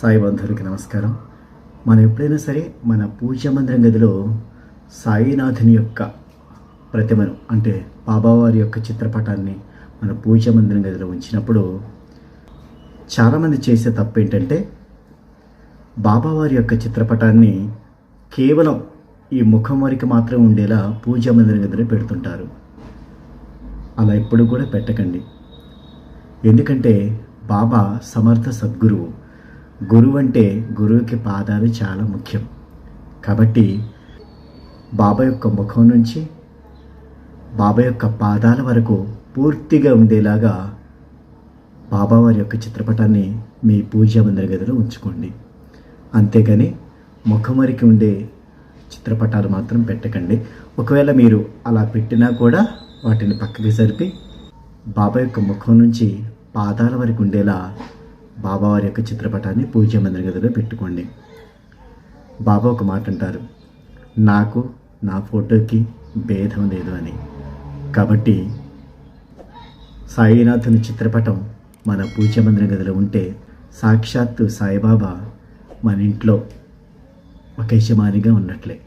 సాయి బంధువులకి నమస్కారం. మనం ఎప్పుడైనా సరే మన పూజ మందిరం గదిలో సాయినాథుని యొక్క ప్రతిమను అంటే బాబావారి యొక్క చిత్రపటాన్ని మన పూజ మందిరం గదిలో ఉంచినప్పుడు చాలామంది చేసే తప్పు ఏంటంటే బాబావారి యొక్క చిత్రపటాన్ని కేవలం ఈ ముఖం వరకు మాత్రం ఉండేలా పూజ మందిరం గదిలో పెడుతుంటారు. అలా ఎప్పుడు కూడా పెట్టకండి. ఎందుకంటే బాబా సమర్థ సద్గురువు. గురువు అంటే గురువుకి పాదాలు చాలా ముఖ్యం. కాబట్టి బాబా యొక్క ముఖం నుంచి బాబా యొక్క పాదాల వరకు పూర్తిగా ఉండేలాగా బాబావారి యొక్క చిత్రపటాన్ని మీ పూజా మందిర గదిలో ఉంచుకోండి. అంతేగాని ముఖం వరకు ఉండే చిత్రపటాలు మాత్రం పెట్టకండి. ఒకవేళ మీరు అలా పెట్టినా కూడా వాటిని పక్కకి జరిపి బాబా యొక్క ముఖం నుంచి పాదాల వరకు ఉండేలా బాబావారి యొక్క చిత్రపటాన్ని పూజ మందిర గదిలో పెట్టుకోండి. బాబా ఒక మాట అంటారు నాకు నా ఫోటోకి భేదం లేదు అని. కాబట్టి సాయినాథుని చిత్రపటం మన పూజ మందిర గదిలో ఉంటే సాక్షాత్తు సాయిబాబా మన ఇంట్లో ఒక యజమానిగా ఉన్నట్లే.